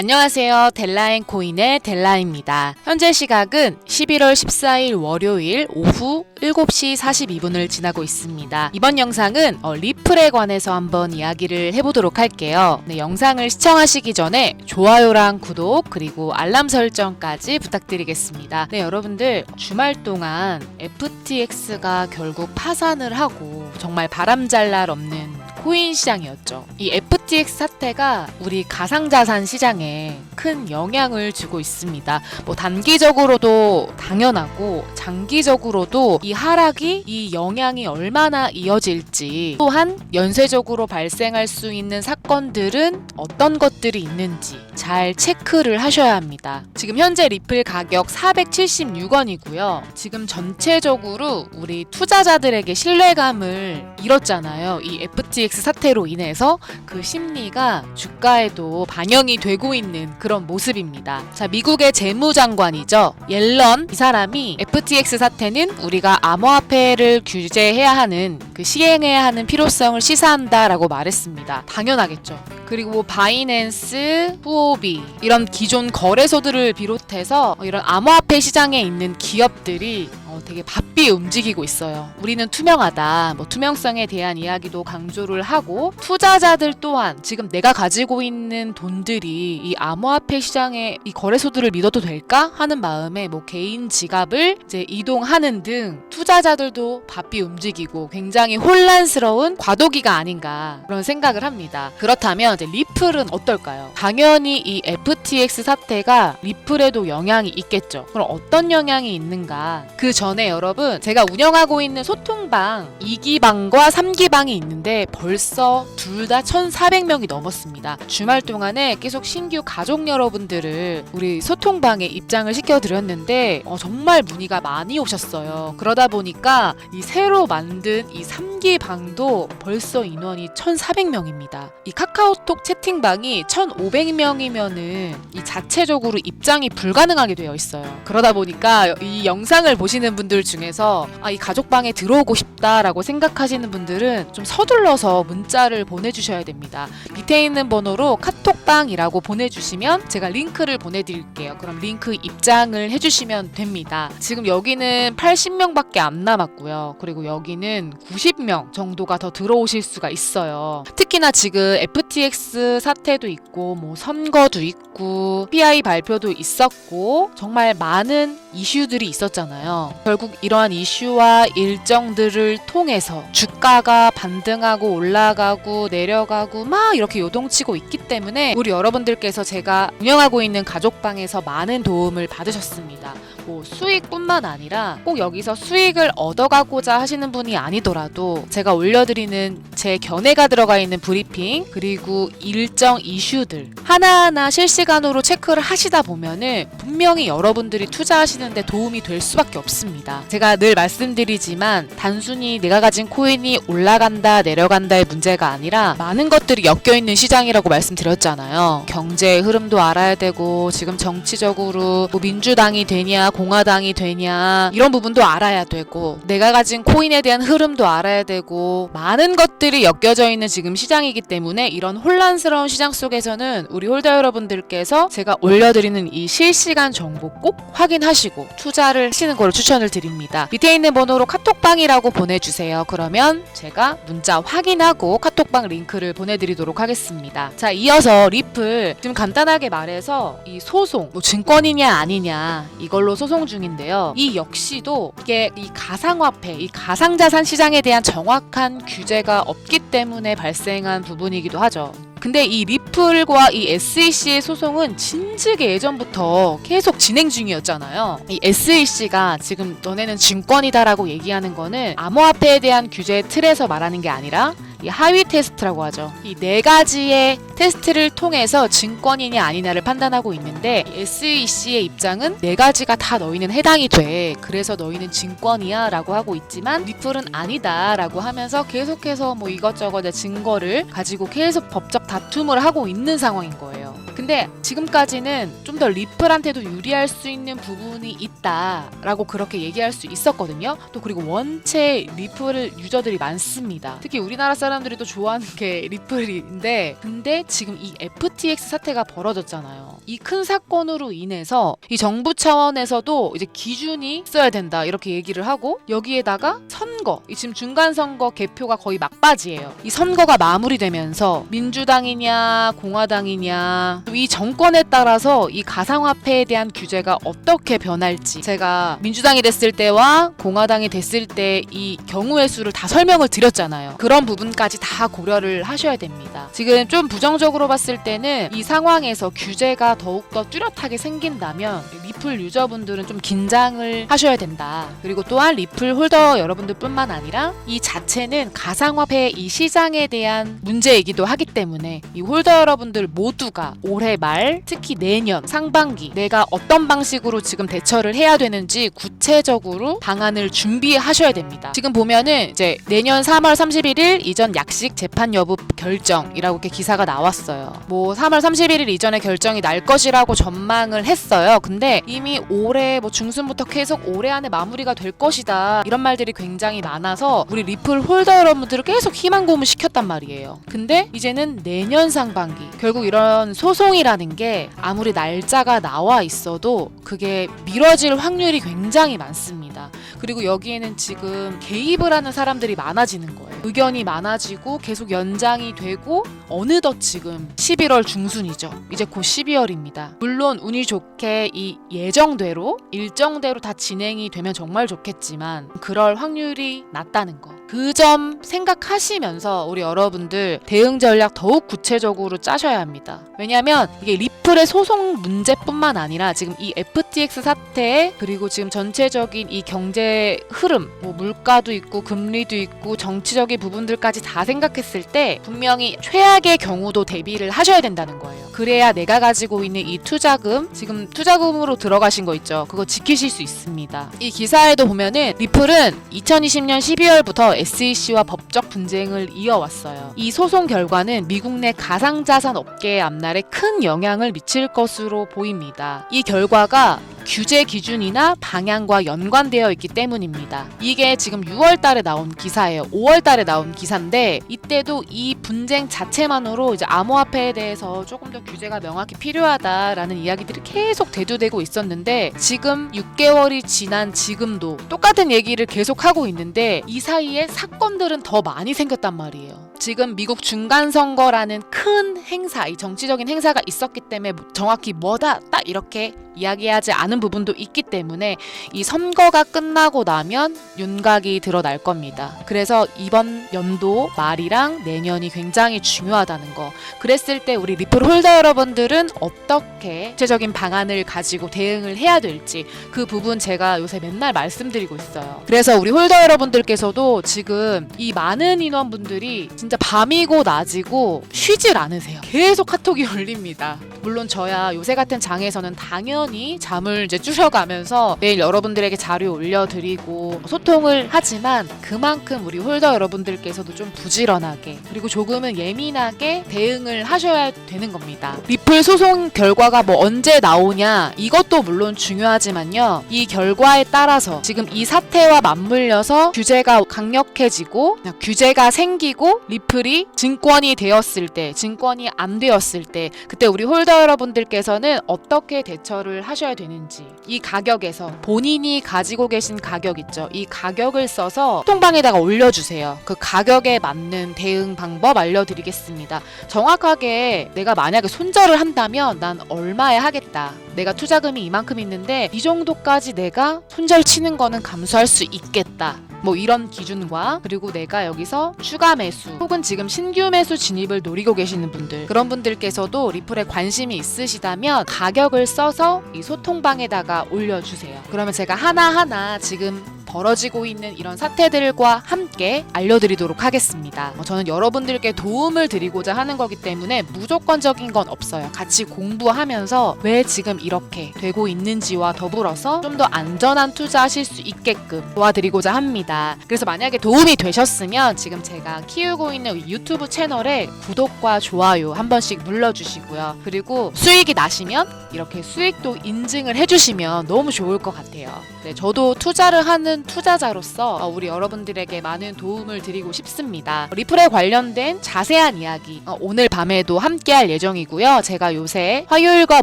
안녕하세요. 델라앤코인의 델라입니다. 현재 시각은 11월 14일 월요일 오후 7시 42분을 지나고 있습니다. 이번 영상은 어, 리플에 관해서 한번 이야기를 해보도록 할게요. 네, 영상을 시청하시기 전에 좋아요랑 구독 그리고 알람 설정까지 부탁드리겠습니다. 네, 여러분들 주말 동안 FTX가 결국 파산을 하고 정말 바람잘 날 없는 코인 시장이었죠. 이 FTX 사태가 우리 가상자산 시장에 큰 영향을 주고 있습니다. 뭐 단기적으로도 당연하고 장기적으로도 이 하락이 이 영향이 얼마나 이어질지 또한 연쇄적으로 발생할 수 있는 사건들은 어떤 것들이 있는지 잘 체크를 하셔야 합니다. 지금 현재 리플 가격 476원이고요. 지금 전체적으로 우리 투자자들에게 신뢰감을 잃었잖아요. 이 FTX 사태로 인해서 그 심리가 주가에도 반영이 되고 있는 그런 모습입니다. 자, 미국의 재무장관이죠. 옐런 이 사람이 FTX 사태는 우리가 암호화폐를 규제해야 하는 그 시행해야 하는 필요성을 시사한다라고 말했습니다. 당연하겠죠. 그리고 뭐 바이낸스, 후오비 이런 기존 거래소들을 비롯해서 이런 암호화폐 시장에 있는 기업들이 어, 되게 바삐 움직이고 있어요. 우리는 투명하다. 뭐 투명성에 대한 이야기도 강조를 하고 투자자들 또한 지금 내가 가지고 있는 돈들이 이 암호화폐 시장의 이 거래소들을 믿어도 될까 하는 마음에 뭐 개인 지갑을 이제 이동하는 등 투자자들도 바삐 움직이고 굉장히 혼란스러운 과도기가 아닌가 그런 생각을 합니다. 그렇다면 이제 리플은 어떨까요? 당연히 이 FTX 사태가 리플에도 영향이 있겠죠. 그럼 어떤 영향이 있는가? 그 전에 여러분 제가 운영하고 있는 소통방 2기방과 3기방이 있는데 벌써 둘 다 1,400명이 넘었습니다. 주말 동안에 계속 신규 가족 여러분들을 우리 소통방에 입장을 시켜드렸는데 어, 정말 문의가 많이 오셨어요. 그러다 보니까 이 새로 만든 이 3기 방도 벌써 인원이 1,400명입니다. 이 카카오톡 채팅방이 1,500명이면은 이 자체적으로 입장이 불가능하게 되어 있어요. 그러다 보니까 이 영상을 보시는 분들 중에서 아, 이 가족방에 들어오고 싶다라고 생각하시는 분들은 좀 서둘러서 문자를 보내주셔야 됩니다. 밑에 있는 번호로 카톡 방이라고 보내주시면 제가 링크를 보내드릴게요. 그럼 링크 입장을 해주시면 됩니다. 지금 여기는 80명밖에 안 남았고요. 그리고 여기는 90명 정도가 더 들어오실 수가 있어요. 특히나 지금 FTX 사태도 있고 뭐 선거도 있고 PI 발표도 있었고 정말 많은 이슈들이 있었잖아요. 결국 이러한 이슈와 일정들을 통해서 주가가 반등하고 올라가고 내려가고 막 이렇게 요동치고 있기 때문에 우리 여러분들께서 제가 운영하고 있는 가족방에서 많은 도움을 받으셨습니다. 뭐 수익뿐만 아니라 꼭 여기서 수익을 얻어가고자 하시는 분이 아니더라도 제가 올려드리는 제 견해가 들어가 있는 브리핑 그리고 일정 이슈들 하나하나 실시간으로 체크를 하시다 보면은 분명히 여러분들이 투자하시는데 도움이 될 수밖에 없습니다. 제가 늘 말씀드리지만 단순히 내가 가진 코인이 올라간다 내려간다의 문제가 아니라 많은 것들이 엮여 있는 시장이라고 말씀드렸잖아요. 경제의 흐름도 알아야 되고 지금 정치적으로 뭐 민주당이 되냐 공화당이 되냐 이런 부분도 알아야 되고 내가 가진 코인에 대한 흐름도 알아야 되고 많은 것들이 엮여져 있는 지금 시장이기 때문에 이런 혼란스러운 시장 속에서는 우리 홀더 여러분들께서 제가 올려드리는 이 실시간 정보 꼭 확인하시고 투자를 하시는 걸 추천을 드립니다. 밑에 있는 번호로 카톡방이라고 보내주세요. 그러면 제가 문자 확인하고 카톡방 링크를 보내드리도록 하겠습니다. 자, 이어서 리플 지금 간단하게 말해서 이 소송, 뭐 증권이냐 아니냐 이걸로 소송 중인데요. 이 역시도 이게 이 가상화폐, 이 가상자산 시장에 대한 정확한 규제가 없기 때문에 발생한 부분이기도 하죠. 근데 이 리플과 이 SEC의 소송은 진즉에 예전부터 계속 진행 중이었잖아요. 이 SEC가 지금 너네는 증권이다라고 얘기하는 거는 암호화폐에 대한 규제 틀에서 말하는 게 아니라 이 하위 테스트라고 하죠. 이 네 가지의 테스트를 통해서 증권이냐 아니냐를 판단하고 있는데 SEC의 입장은 네 가지가 다 너희는 해당이 돼. 그래서 너희는 증권이야라고 하고 있지만 리플은 아니다라고 하면서 계속해서 뭐 이것저것 증거를 가지고 계속 법적 다툼을 하고 있는 상황인 거예요. 근데 지금까지는 좀 더 리플한테도 유리할 수 있는 부분이 있다라고 그렇게 얘기할 수 있었거든요. 또 그리고 원체 리플을 유저들이 많습니다. 특히 우리나라 사람들이 또 좋아하는 게 리플인데 근데 지금 이 FTX 사태가 벌어졌잖아요. 이 큰 사건으로 인해서 이 정부 차원에서도 이제 기준이 있어야 된다 이렇게 얘기를 하고 여기에다가 선거 이 지금 중간 선거 개표가 거의 막바지예요. 이 선거가 마무리되면서 민주당이냐 공화당이냐 또이 정권에 따라서 이 가상화폐에 대한 규제가 어떻게 변할지 제가 민주당이 됐을 때와 공화당이 됐을 때 이 경우의 수를 다 설명을 드렸잖아요. 그런 부분까지 다 고려를 하셔야 됩니다. 지금 좀 부정적으로 봤을 때는 이 상황에서 규제가 더욱더 뚜렷하게 생긴다면 리플 유저분들은 좀 긴장을 하셔야 된다. 그리고 또한 리플 홀더 여러분들뿐만 아니라 이 자체는 가상화폐 이 시장에 대한 문제이기도 하기 때문에 이 홀더 여러분들 모두가 올해 말 특히 내년 상반기 내가 어떤 방식으로 지금 대처를 해야 되는지 구체적으로 방안을 준비하셔야 됩니다. 지금 보면은 이제 내년 3월 31일 이전 약식 재판 여부 결정이라고 이렇게 기사가 나왔어요. 뭐 3월 31일 이전에 결정이 날 것이라고 전망을 했어요. 근데 이미 올해 뭐 중순부터 계속 올해 안에 마무리가 될 것이다. 이런 말들이 굉장히 많아서 우리 리플 홀더 여러분들을 계속 희망 고문 시켰단 말이에요. 근데 이제는 내년 상반기 결국 이런 소송 이라는 게 아무리 날짜가 나와 있어도 그게 미뤄질 확률이 굉장히 많습니다. 그리고 여기에는 지금 개입을 하는 사람들이 많아지는 거예요. 의견이 많아지고 계속 연장이 되고 어느덧 지금 11월 중순이죠. 이제 곧 12월입니다. 물론 운이 좋게 이 예정대로 일정대로 다 진행이 되면 정말 좋겠지만 그럴 확률이 낮다는 거. 그 점 생각하시면서 우리 여러분들 대응 전략 더욱 구체적으로 짜셔야 합니다. 왜냐하면 이게 리플의 소송 문제뿐만 아니라 지금 이 FTX 사태 그리고 지금 전체적인 이 경제 흐름, 뭐 물가도 있고 금리도 있고 정치적인 부분들까지 다 생각했을 때 분명히 최악의 경우도 대비를 하셔야 된다는 거예요. 그래야 내가 가지고 있는 이 투자금, 지금 투자금으로 들어가신 거 있죠. 그거 지키실 수 있습니다. 이 기사에도 보면은 리플은 2020년 12월부터 SEC와 법적 분쟁을 이어왔어요. 이 소송 결과는 미국 내 가상자산 업계의 앞날에 큰 영향을 미칠 것으로 보입니다. 이 결과가 규제 기준이나 방향과 연관되어 있기 때문입니다. 이게 지금 6월 달에 나온 기사예요. 5월 달에 나온 기사인데 이때도 이 분쟁 자체만으로 이제 암호화폐에 대해서 조금 더 규제가 명확히 필요하다라는 이야기들이 계속 대두되고 있었는데 지금 6개월이 지난 지금도 똑같은 얘기를 계속 하고 있는데 이 사이에 사건들은 더 많이 생겼단 말이에요. 지금 미국 중간 선거라는 큰 행사, 이 정치적인 행사가 있었기 때문에 정확히 뭐다 딱 이렇게 이야기하지 않은 부분도 있기 때문에 이 선거가 끝나고 나면 윤곽이 드러날 겁니다. 그래서 이번 연도 말이랑 내년이 굉장히 중요하다는 거. 그랬을 때 우리 리플 홀더 여러분들은 어떻게 구체적인 방안을 가지고 대응을 해야 될지 그 부분 제가 요새 맨날 말씀드리고 있어요. 그래서 우리 홀더 여러분들께서도 지금 이 많은 인원분들이 진짜 밤이고 낮이고 쉬질 않으세요. 계속 카톡이 올립니다. 물론 저야 요새 같은 장에서는 당연히 잠을 이제 줄여가면서 매일 여러분들에게 자료 올려드리고 소통을 하지만 그만큼 우리 홀더 여러분들께서도 좀 부지런하게 그리고 조금은 예민하게 대응을 하셔야 되는 겁니다. 리플 소송 결과가 뭐 언제 나오냐 이것도 물론 중요하지만요. 이 결과에 따라서 지금 이 사태와 맞물려서 규제가 강력해지고 규제가 생기고 리 플이 증권이 되었을 때 증권이 안 되었을 때 그때 우리 홀더 여러분들께서는 어떻게 대처를 하셔야 되는지 이 가격에서 본인이 가지고 계신 가격 있죠. 이 가격을 써서 통방에다가 올려주세요. 그 가격에 맞는 대응 방법 알려드리겠습니다. 정확하게 내가 만약에 손절을 한다면 난 얼마에 하겠다. 내가 투자금이 이만큼 있는데 이 정도까지 내가 손절 치는 거는 감수할 수 있겠다. 뭐 이런 기준과 그리고 내가 여기서 추가 매수 혹은 지금 신규 매수 진입을 노리고 계시는 분들 그런 분들께서도 리플에 관심이 있으시다면 가격을 써서 이 소통방에다가 올려주세요. 그러면 제가 하나하나 지금 벌어지고 있는 이런 사태들과 함께 알려드리도록 하겠습니다. 어, 저는 여러분들께 도움을 드리고자 하는 거기 때문에 무조건적인 건 없어요. 같이 공부하면서 왜 지금 이렇게 되고 있는지와 더불어서 좀 더 안전한 투자하실 수 있게끔 도와드리고자 합니다. 그래서 만약에 도움이 되셨으면 지금 제가 키우고 있는 유튜브 채널에 구독과 좋아요 한 번씩 눌러주시고요. 그리고 수익이 나시면 이렇게 수익도 인증을 해주시면 너무 좋을 것 같아요. 네, 저도 투자를 하는 투자자로서 어, 우리 여러분들에게 많은 도움을 드리고 싶습니다. 리플에 관련된 자세한 이야기 어, 오늘 밤에도 함께 할 예정이고요. 제가 요새 화요일과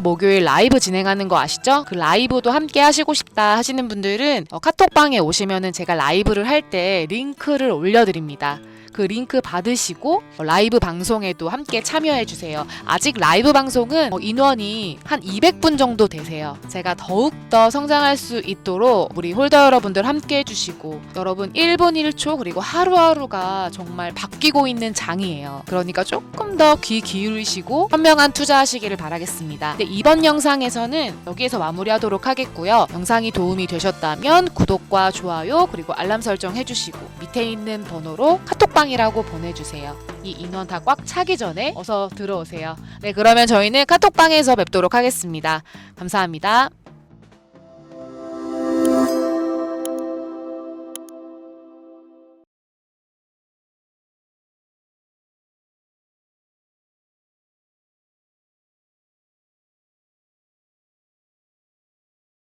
목요일 라이브 진행하는 거 아시죠? 그 라이브도 함께 하시고 싶다 하시는 분들은 어, 카톡방에 오시면은 제가 라이브를 할 때 링크를 올려드립니다. 그 링크 받으시고 어, 라이브 방송에도 함께 참여해 주세요. 아직 라이브 방송은 어, 인원이 한 200분 정도 되세요. 제가 더욱더 성장할 수 있도록 우리 홀더 여러분들 함께 해주시고 여러분 1분 1초 그리고 하루하루가 정말 바뀌고 있는 장이에요. 그러니까 조금 더 귀 기울이시고 현명한 투자하시기를 바라겠습니다. 네, 이번 영상에서는 여기에서 마무리하도록 하겠고요. 영상이 도움이 되셨다면 구독과 좋아요 그리고 알람 설정 해주시고 밑에 있는 번호로 카톡방 이라고 보내주세요. 이 인원 다 꽉 차기 전에 어서 들어오세요. 네, 그러면 저희는 카톡방에서 뵙도록 하겠습니다. 감사합니다.